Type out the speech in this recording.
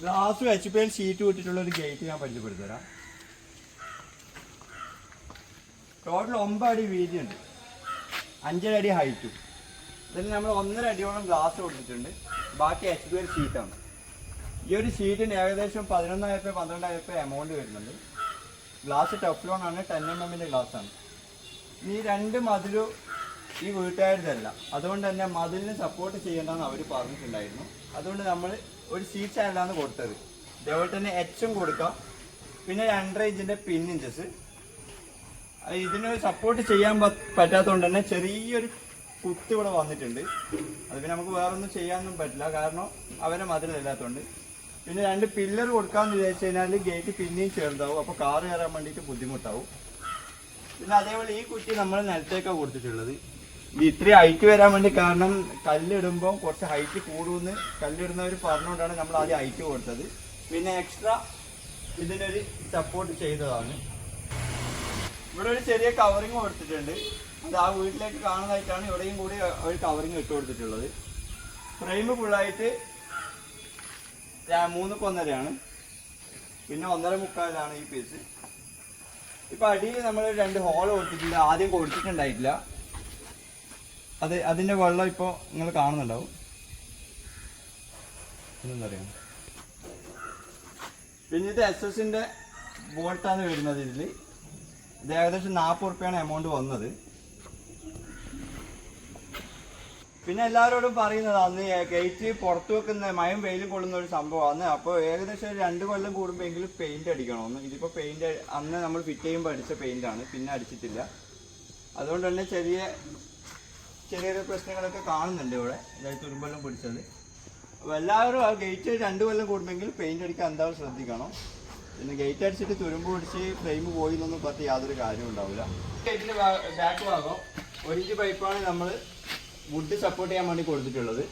Glass വെച്ച് പേര് sheet വിട്ടിട്ടുള്ള ഒരു ഗേറ്റ് ഞാൻ പരിചയപ്പെടുത്തി തരാം ടോട്ടൽ ഒമ്പത് അടി ഉണ്ട്. അഞ്ചര അടി ഹൈറ്റും ഇതിന് നമ്മൾ ഒന്നര അടിയോളം ഗ്ലാസ് കൊടുത്തിട്ടുണ്ട്. ബാക്കി എച്ച് പി എൽ ഷീറ്റാണ് ഈ ഒരു ഷീറ്റിന് ഏകദേശം പതിനൊന്നായിരം രൂപ പന്ത്രണ്ടായിരം രൂപ എമൗണ്ട് വരുന്നുണ്ട് ഗ്ലാസ് ടഫ്ലോൺ ആണ് ടെൻ എം എമ്മിന്റെ ഗ്ലാസ്സാണ് ഈ രണ്ട് മതിലും ഈ വീട്ടുകാരുതല്ല. അതുകൊണ്ട് തന്നെ മതിലിന് സപ്പോർട്ട് ചെയ്യേണ്ടെന്ന് അവർ പറഞ്ഞിട്ടുണ്ടായിരുന്നു. അതുകൊണ്ട് നമ്മൾ ഒരു സീറ്റ് ചാനലാണ് കൊടുത്തത്. ഇതേപോലെ തന്നെ എച്ചും കൊടുക്കാം. പിന്നെ രണ്ടര ഇഞ്ചിന്റെ പിൻ ഇഞ്ചസ് ഇതിന് സപ്പോർട്ട് ചെയ്യാൻ പറ്റാത്തതുകൊണ്ട് തന്നെ ചെറിയൊരു കുത്ത് ഇവിടെ വന്നിട്ടുണ്ട്. അത് പിന്നെ നമുക്ക് വേറൊന്നും ചെയ്യാനൊന്നും പറ്റില്ല. കാരണം അവരെ മതിലില്ലാത്തതുകൊണ്ട് പിന്നെ രണ്ട് പില്ലർ കൊടുക്കാമെന്ന് വിചാരിച്ചു കഴിഞ്ഞാൽ ഗേറ്റ് പിന്നെയും ചേർന്നാവും അപ്പോൾ കാറ് കയറാൻ വേണ്ടിയിട്ട് ബുദ്ധിമുട്ടാവും. പിന്നെ അതേപോലെ ഈ കുറ്റി നമ്മൾ നിലത്തേക്കാണ് കൊടുത്തിട്ടുള്ളത്. ഇത് ഇത്രയും ഹൈറ്റ് വരാൻ വേണ്ടി കാരണം കല്ലിടുമ്പോൾ കുറച്ച് ഹൈറ്റ് കൂടുമെന്ന് കല്ലിടുന്നവർ പറഞ്ഞുകൊണ്ടാണ് നമ്മൾ ആദ്യം ഹൈറ്റ് കൊടുത്തത്. പിന്നെ എക്സ്ട്രാ ഇതിനൊരു സപ്പോർട്ട് ചെയ്തതാണ്. ഇവിടെ ഒരു ചെറിയ കവറിങ് കൊടുത്തിട്ടുണ്ട്. അത് ആ വീട്ടിലേക്ക് കാണുന്നതായിട്ടാണ് ഇവിടെയും കൂടി ഒരു കവറിങ് ഇട്ട് കൊടുത്തിട്ടുള്ളത്. ഫ്രെയിം ഫുള്ളായിട്ട് മൂന്ന് കൊന്നരയാണ് പിന്നെ ഒന്നര മുക്കാലാണ് ഈ പീസ് ഇപ്പം അടിയിൽ നമ്മൾ രണ്ട് ഹോൾ കൊടുത്തിട്ടില്ല ആദ്യം കൊടുത്തിട്ടുണ്ടായിട്ടില്ല. അത് അതിന്റെ വെള്ളം ഇപ്പോൾ നിങ്ങൾ കാണുന്നുണ്ടാവും. ഇതെന്തറിയാം പിന്നെ ഇത് എസ് എസിന്റെ ബോൾട്ടാണ് വരുന്നത് ഇതിൽ ഇത് ഏകദേശം നാൽപ്പത് റുപ്യാണ് എമൗണ്ട് വന്നത്. പിന്നെ എല്ലാവരോടും പറയുന്നത് അന്ന് ഗേറ്റ് പുറത്ത് വെക്കുന്ന മയം വെയിലും കൊള്ളുന്ന ഒരു സംഭവമാണ്. അപ്പോൾ ഏകദേശം രണ്ട് കൊല്ലം കൂടുമ്പോഴെങ്കിലും പെയിന്റ് അടിക്കണമെന്ന് ഇതിപ്പോൾ പെയിന്റ് അന്ന് നമ്മൾ ഫിറ്റ് ചെയ്യുമ്പോൾ അടിച്ച പെയിന്റ് ആണ്. പിന്നെ അടിച്ചിട്ടില്ല. അതുകൊണ്ട് തന്നെ ചെറിയ ചെറിയ ചെറിയ പ്രശ്നങ്ങളൊക്കെ കാണുന്നുണ്ട് ഇവിടെ. അതായത് തുരുമ്പെല്ലാം പിടിച്ചത്. അപ്പോൾ എല്ലാവരും ആ ഗേറ്റ് രണ്ട് കൊല്ലം കൂടുമെങ്കിൽ പെയിന്റ് അടിക്കാൻ എന്തായാലും ശ്രദ്ധിക്കണം? പിന്നെ ഗേറ്റ് അടിച്ചിട്ട് തുരുമ്പ് പിടിച്ച് ഫ്രെയിം പോയി എന്നൊന്നും പറഞ്ഞ് യാതൊരു കാര്യവും ഉണ്ടാവില്ല. ഗേറ്റിന്റെ ബാക്ക് ഭാഗം ഒരു ഇഞ്ച് പൈപ്പാണ് നമ്മൾ വുഡ് സപ്പോർട്ട് ചെയ്യാൻ വേണ്ടി കൊടുത്തിട്ടുള്ളത്.